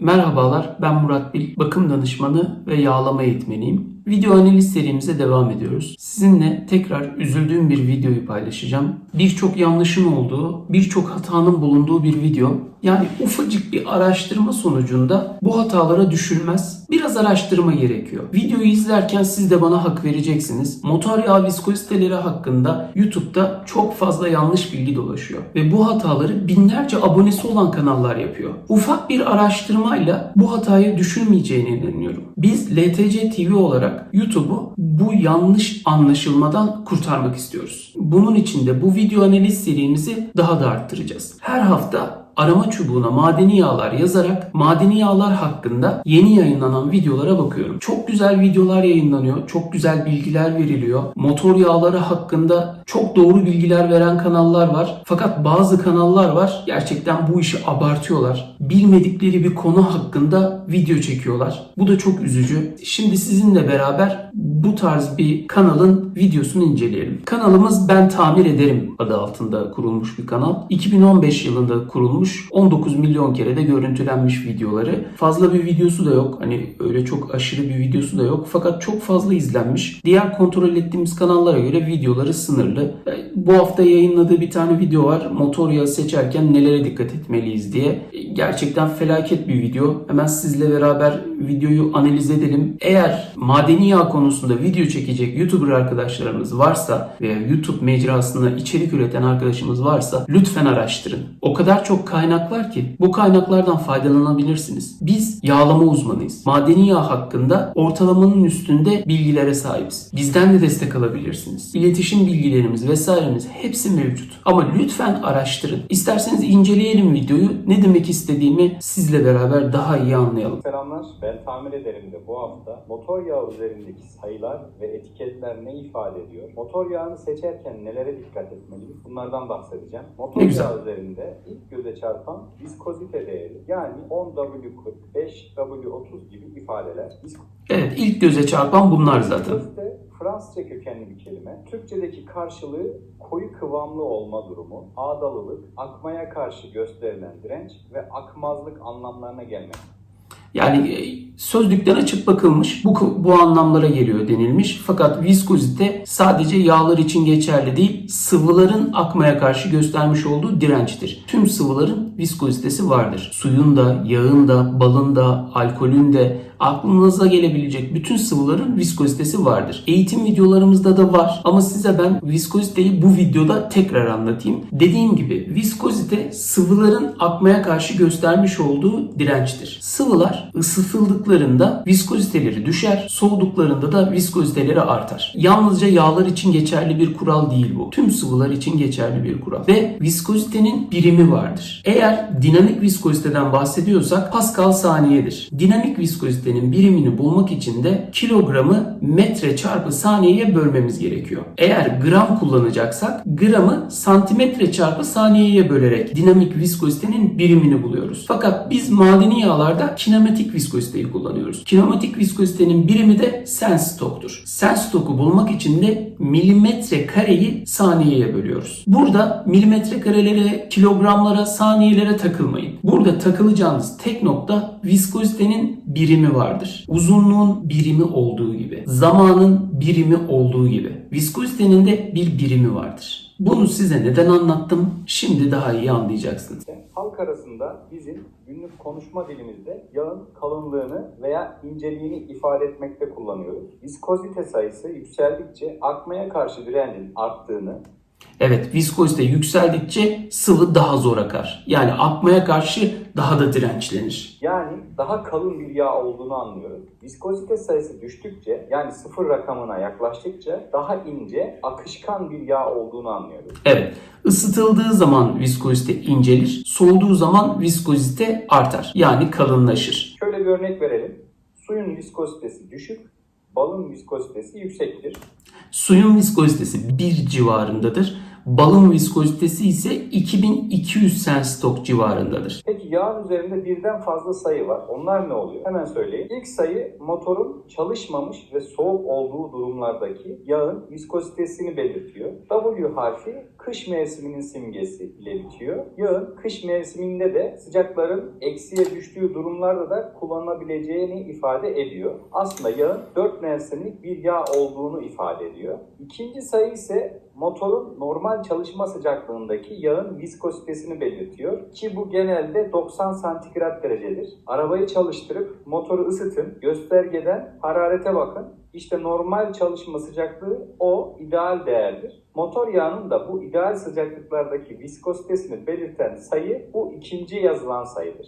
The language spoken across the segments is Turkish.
Merhabalar, ben Murat Bil, bakım danışmanı ve yağlama eğitmeniyim. Video analiz serimize devam ediyoruz. Sizinle tekrar üzüldüğüm bir videoyu paylaşacağım. Birçok yanlışın olduğu, birçok hatanın bulunduğu bir video. Yani ufacık bir araştırma sonucunda bu hatalara düşülmez. Biraz araştırma gerekiyor. Videoyu izlerken siz de bana hak vereceksiniz. Motor yağ viskoziteleri hakkında YouTube'da çok fazla yanlış bilgi dolaşıyor. Ve bu hataları binlerce abonesi olan kanallar yapıyor. Ufak bir araştırmayla bu hataya düşülmeyeceğine inanıyorum. Biz LTC TV olarak YouTube'u bu yanlış anlaşılmadan kurtarmak istiyoruz. Bunun için de bu video analiz serimizi daha da arttıracağız. Her hafta arama çubuğuna madeni yağlar yazarak madeni yağlar hakkında yeni yayınlanan videolara bakıyorum. Çok güzel videolar yayınlanıyor. Çok güzel bilgiler veriliyor. Motor yağları hakkında çok doğru bilgiler veren kanallar var. Fakat bazı kanallar var gerçekten bu işi abartıyorlar. Bilmedikleri bir konu hakkında video çekiyorlar. Bu da çok üzücü. Şimdi sizinle beraber bu tarz bir kanalın videosunu inceleyelim. Kanalımız Ben Tamir Ederim adı altında kurulmuş bir kanal. 2015 yılında kurulmuş. 19 milyon kere de görüntülenmiş videoları. Fazla bir videosu da yok. Hani öyle çok aşırı bir videosu da yok. Fakat çok fazla izlenmiş. Diğer kontrol ettiğimiz kanallara göre videoları sınırlı. E, Bu hafta yayınladığı bir tane video var. Motor yağı seçerken nelere dikkat etmeliyiz diye. E, Gerçekten felaket bir video. Hemen sizle beraber videoyu analiz edelim. Eğer madeni yağ konusunda video çekecek YouTuber arkadaşlarımız varsa veya YouTube mecrasında içerik üreten arkadaşımız varsa lütfen araştırın. O kadar çok kaynak var ki bu kaynaklardan faydalanabilirsiniz. Biz yağlama uzmanıyız. Madeni yağ hakkında ortalamanın üstünde bilgilere sahibiz. Bizden de destek alabilirsiniz. İletişim bilgilerimiz vesairemiz hepsi mevcut. Ama lütfen araştırın. İsterseniz inceleyelim videoyu. Ne demek istediğimi sizle beraber daha iyi anlayalım. Selamlar, ben tamir ederim de bu hafta motor yağı üzerindeki sayılar ve etiketler ne ifade ediyor? Motor yağını seçerken nelere dikkat etmeliyiz? Bunlardan bahsedeceğim. Motor yağı üzerinde ilk göze çarpan viskozite değeri yani 10W40, 5W30 gibi ifadeler. Evet ilk göze çarpan bunlar zaten. Viskozite Fransızca kökenli bir kelime. Türkçedeki karşılığı koyu kıvamlı olma durumu, ağdalılık, akmaya karşı gösterilen direnç ve akmazlık anlamlarına gelmektedir. Yani sözlükten açıp bakılmış bu, bu anlamlara geliyor denilmiş. Fakat viskozite sadece yağlar için geçerli değil, sıvıların akmaya karşı göstermiş olduğu dirençtir. Tüm sıvıların viskozitesi vardır. Suyun da, yağın da, balın da, alkolün de, aklınıza gelebilecek bütün sıvıların viskozitesi vardır. Eğitim videolarımızda da var ama size ben viskoziteyi bu videoda tekrar anlatayım. Dediğim gibi viskozite sıvıların akmaya karşı göstermiş olduğu dirençtir. Sıvılar ısıtıldıklarında viskoziteleri düşer, soğuduklarında da viskoziteleri artar. Yalnızca yağlar için geçerli bir kural değil bu. Tüm sıvılar için geçerli bir kural. Ve viskozitenin birimi vardır. Eğer dinamik viskoziteden bahsediyorsak Pascal saniyedir. Dinamik viskozitenin birimini bulmak için de kilogramı metre çarpı saniyeye bölmemiz gerekiyor. Eğer gram kullanacaksak gramı santimetre çarpı saniyeye bölerek dinamik viskozitenin birimini buluyoruz. Fakat biz madeni yağlarda kinematik viskoziteyi kullanıyoruz. Kinematik viskozitenin birimi de sensitoktur. Sensitoku bulmak için de milimetre kareyi saniyeye bölüyoruz. Burada milimetre karelere, kilogramlara, saniyelere takılmayın. Burada takılacağınız tek nokta viskozitenin birimi vardır. Uzunluğun birimi olduğu gibi, zamanın birimi olduğu gibi. Viskozitenin de bir birimi vardır. Bunu size neden anlattım? Şimdi daha iyi anlayacaksınız. Halk arasında bizim günlük konuşma dilimizde yağın kalınlığını veya inceliğini ifade etmekte kullanıyoruz. Viskozite sayısı yükseldikçe akmaya karşı direncin arttığını, Evet, viskozite yükseldikçe sıvı daha zor akar. Yani akmaya karşı daha da dirençlenir. yani daha kalın bir yağ olduğunu anlıyoruz. Viskozite sayısı düştükçe yani sıfır rakamına yaklaştıkça daha ince, akışkan bir yağ olduğunu anlıyoruz. Evet, ısıtıldığı zaman viskozite incelir, soğuduğu zaman viskozite artar. Yani kalınlaşır. Şöyle bir örnek verelim. Suyun viskozitesi düşük, balın viskozitesi yüksektir. Suyun viskozitesi 1 civarındadır. Balın viskozitesi ise 2200 senstok civarındadır. Peki yağın üzerinde birden fazla sayı var. Onlar ne oluyor? Hemen söyleyeyim. İlk sayı motorun çalışmamış ve soğuk olduğu durumlardaki yağın viskozitesini belirtiyor. W harfi kış mevsiminin simgesi ile bitiyor. Yağın kış mevsiminde de sıcakların eksiye düştüğü durumlarda da kullanılabileceğini ifade ediyor. Aslında yağın 4 mevsimlik bir yağ olduğunu ifade ediyor. İkinci sayı ise motorun normal çalışma sıcaklığındaki yağın viskozitesini belirtiyor ki bu genelde 90 santigrat derecedir. Arabayı çalıştırıp motoru ısıtın, göstergeden hararete bakın. İşte normal çalışma sıcaklığı o ideal değerdir. Motor yağının da bu ideal sıcaklıklardaki viskozitesini belirten sayı bu ikinci yazılan sayıdır.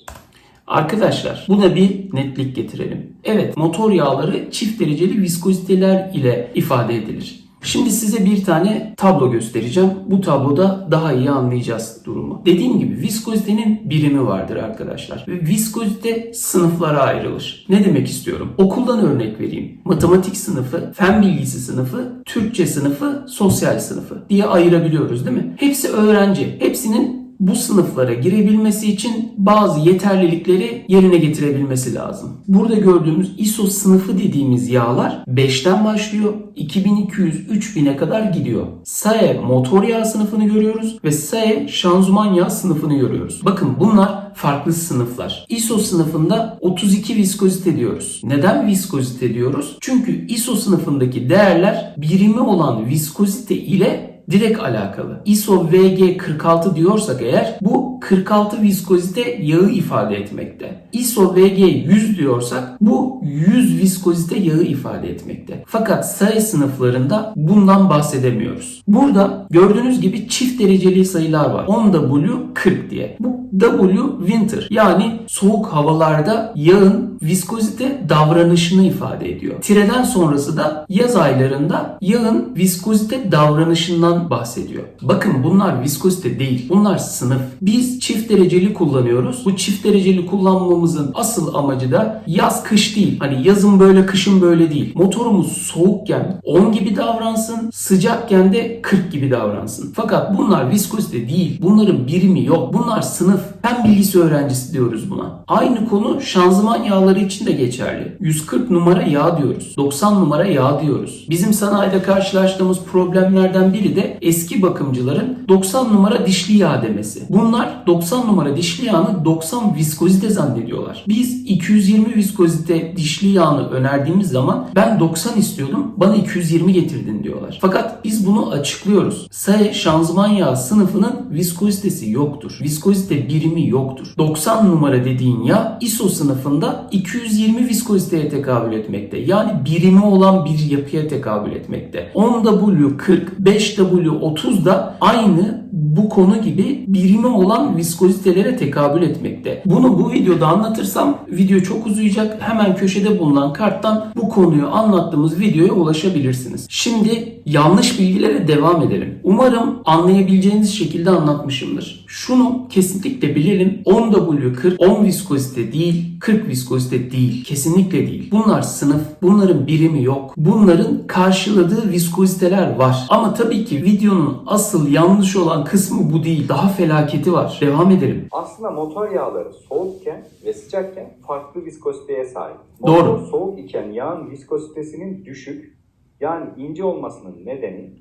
Arkadaşlar buna bir netlik getirelim. Evet motor yağları çift dereceli viskoziteler ile ifade edilir. Şimdi size bir tane tablo göstereceğim. Bu tabloda daha iyi anlayacağız durumu. Dediğim gibi viskozitenin birimi vardır arkadaşlar. Ve viskozite sınıflara ayrılır. Ne demek istiyorum? Okuldan örnek vereyim. Matematik sınıfı, fen bilgisi sınıfı, Türkçe sınıfı, sosyal sınıfı diye ayırabiliyoruz değil mi? Hepsi öğrenci. Hepsinin bu sınıflara girebilmesi için bazı yeterlilikleri yerine getirebilmesi lazım. Burada gördüğümüz ISO sınıfı dediğimiz yağlar 5'ten başlıyor. 2200-3000'e kadar gidiyor. SAE motor yağ sınıfını görüyoruz ve SAE şanzıman yağ sınıfını görüyoruz. Bakın bunlar farklı sınıflar. ISO sınıfında 32 viskozite diyoruz. Neden viskozite diyoruz? Çünkü ISO sınıfındaki değerler birimi olan viskozite ile direkt alakalı. ISO VG46 diyorsak eğer bu 46 viskozite yağı ifade etmekte. ISO VG 100 diyorsak bu 100 viskozite yağı ifade etmekte. Fakat sayı sınıflarında bundan bahsedemiyoruz. Burada gördüğünüz gibi çift dereceli sayılar var. 10W 40 diye. Bu W winter yani soğuk havalarda yağın viskozite davranışını ifade ediyor. Tireden sonrası da yaz aylarında yağın viskozite davranışından bahsediyor. Bakın bunlar viskozite değil. Bunlar sınıf. Biz çift dereceli kullanıyoruz. Bu çift dereceli kullanmamızın asıl amacı da yaz kış değil. Hani yazın böyle kışın böyle değil. Motorumuz soğukken 10 gibi davransın, sıcakken de 40 gibi davransın. Fakat bunlar viskozite değil. Bunların birimi yok. Bunlar sınıf. Fen bilgisi öğrencisi diyoruz buna. Aynı konu şanzıman yağları için de geçerli. 140 numara yağ diyoruz. 90 numara yağ diyoruz. Bizim sanayide karşılaştığımız problemlerden biri de eski bakımcıların 90 numara dişli yağ demesi. Bunlar 90 numara dişli yağını 90 viskozite zannediyorlar. Biz 220 viskozite dişli yağını önerdiğimiz zaman ben 90 istiyordum bana 220 getirdin diyorlar. Fakat biz bunu açıklıyoruz. SAE şanzıman yağı sınıfının viskozitesi yoktur. Viskozite birimi yoktur. 90 numara dediğin yağ ISO sınıfında 220 viskoziteye tekabül etmekte. Yani birimi olan bir yapıya tekabül etmekte. 10W 40, 5W 30 da aynı bu konu gibi birimi olan viskozitelere tekabül etmekte. Bunu bu videoda anlatırsam video çok uzayacak. Hemen köşede bulunan karttan bu konuyu anlattığımız videoya ulaşabilirsiniz. Şimdi yanlış bilgilere devam edelim. Umarım anlayabileceğiniz şekilde anlatmışımdır. Şunu kesinlikle bilelim. 10W40 10 viskozite değil, 40 viskozite değil. Kesinlikle değil. Bunlar sınıf. Bunların birimi yok. Bunların karşıladığı viskoziteler var. Ama tabii ki videonun asıl yanlış olan kısmı bu değil. Daha felaketi var. Devam edelim. Aslında motor yağları soğukken ve sıcakken farklı viskoziteye sahip. Motor Doğru. soğuk iken yağın viskozitesinin düşük yani ince olmasının nedeni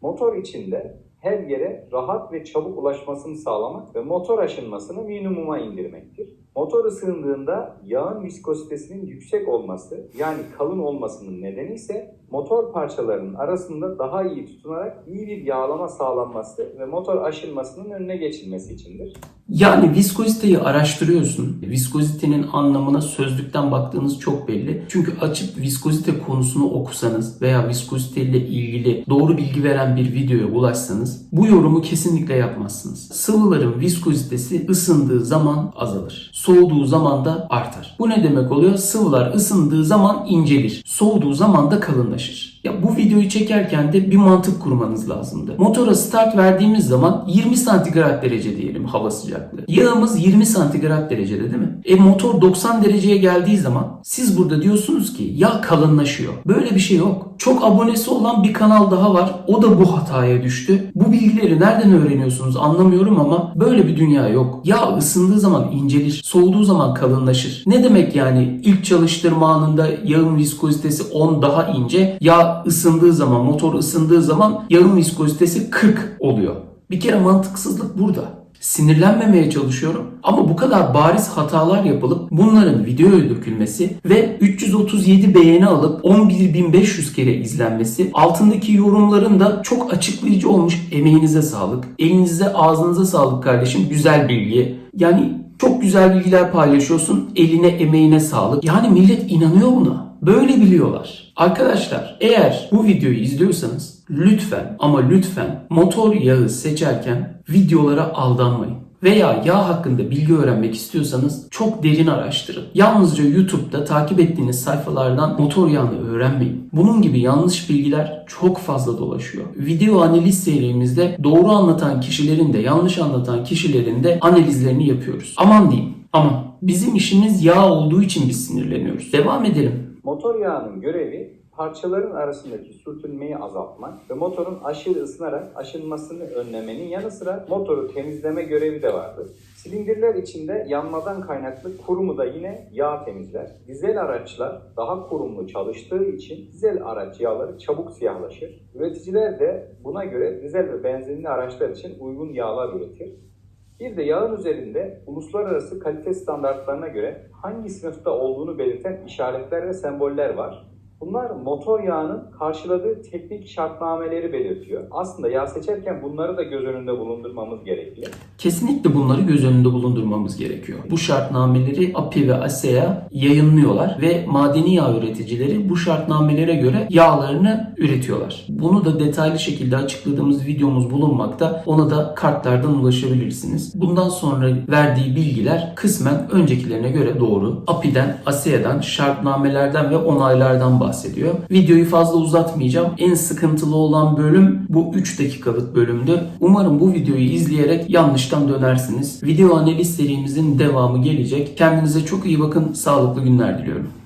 motor içinde her yere rahat ve çabuk ulaşmasını sağlamak ve motor aşınmasını minimuma indirmektir. Motor ısındığında yağın viskozitesinin yüksek olması yani kalın olmasının nedeni ise motor parçalarının arasında daha iyi tutunarak iyi bir yağlama sağlanması ve motor aşınmasının önüne geçilmesi içindir. Yani viskoziteyi araştırıyorsun. Viskozitenin anlamına sözlükten baktığınız çok belli. Çünkü açıp viskozite konusunu okusanız veya viskozite ile ilgili doğru bilgi veren bir videoya ulaşsanız bu yorumu kesinlikle yapmazsınız. Sıvıların viskozitesi ısındığı zaman azalır. Soğuduğu zaman da artar. Bu ne demek oluyor? Sıvılar ısındığı zaman incelir. Soğuduğu zaman da kalınlaşır. tanışır. Ya bu videoyu çekerken de bir mantık kurmanız lazımdı. Motora start verdiğimiz zaman 20 santigrat derece diyelim hava sıcaklığı. Yağımız 20 santigrat derecede değil mi? E motor 90 dereceye geldiği zaman siz burada diyorsunuz ki yağ kalınlaşıyor. Böyle bir şey yok. Çok abonesi olan bir kanal daha var. O da bu hataya düştü. Bu bilgileri nereden öğreniyorsunuz anlamıyorum ama böyle bir dünya yok. Yağ ısındığı zaman incelir, soğuduğu zaman kalınlaşır. Ne demek yani ilk çalıştırma anında yağın viskozitesi 10 daha ince, yağ ısındığı zaman, motor ısındığı zaman yağın viskozitesi 40 oluyor. Bir kere mantıksızlık burada. Sinirlenmemeye çalışıyorum ama bu kadar bariz hatalar yapılıp bunların videoya dökülmesi ve 337 beğeni alıp 11.500 kere izlenmesi altındaki yorumların da çok açıklayıcı olmuş emeğinize sağlık. Elinize ağzınıza sağlık kardeşim güzel bilgi. Yani çok güzel bilgiler paylaşıyorsun eline emeğine sağlık. Yani millet inanıyor buna. Böyle biliyorlar. Arkadaşlar eğer bu videoyu izliyorsanız lütfen ama lütfen motor yağı seçerken videolara aldanmayın. Veya yağ hakkında bilgi öğrenmek istiyorsanız çok derin araştırın. Yalnızca YouTube'da takip ettiğiniz sayfalardan motor yağını öğrenmeyin. Bunun gibi yanlış bilgiler çok fazla dolaşıyor. Video analiz serimizde doğru anlatan kişilerin de yanlış anlatan kişilerin de analizlerini yapıyoruz. Aman diyeyim aman bizim işimiz yağ olduğu için biz sinirleniyoruz. Devam edelim. Motor yağının görevi parçaların arasındaki sürtünmeyi azaltmak ve motorun aşırı ısınarak aşınmasını önlemenin yanı sıra motoru temizleme görevi de vardır. Silindirler içinde yanmadan kaynaklı kurumu da yine yağ temizler. Dizel araçlar daha kurumlu çalıştığı için dizel araç yağları çabuk siyahlaşır. Üreticiler de buna göre dizel ve benzinli araçlar için uygun yağlar üretir. Bir de yağın üzerinde uluslararası kalite standartlarına göre hangi sınıfta olduğunu belirten işaretler ve semboller var. Bunlar motor yağının karşıladığı teknik şartnameleri belirtiyor. Aslında yağ seçerken bunları da göz önünde bulundurmamız gerekiyor. Kesinlikle bunları göz önünde bulundurmamız gerekiyor. Bu şartnameleri API ve ASEA yayınlıyorlar ve madeni yağ üreticileri bu şartnamelere göre yağlarını üretiyorlar. Bunu da detaylı şekilde açıkladığımız videomuz bulunmakta. Ona da kartlardan ulaşabilirsiniz. Bundan sonra verdiği bilgiler kısmen öncekilerine göre doğru. API'den, ASEA'dan, şartnamelerden ve onaylardan bahsediyor. Videoyu fazla uzatmayacağım. En sıkıntılı olan bölüm bu 3 dakikalık bölümdü. Umarım bu videoyu izleyerek yanlıştan dönersiniz. Video analiz serimizin devamı gelecek. Kendinize çok iyi bakın. Sağlıklı günler diliyorum.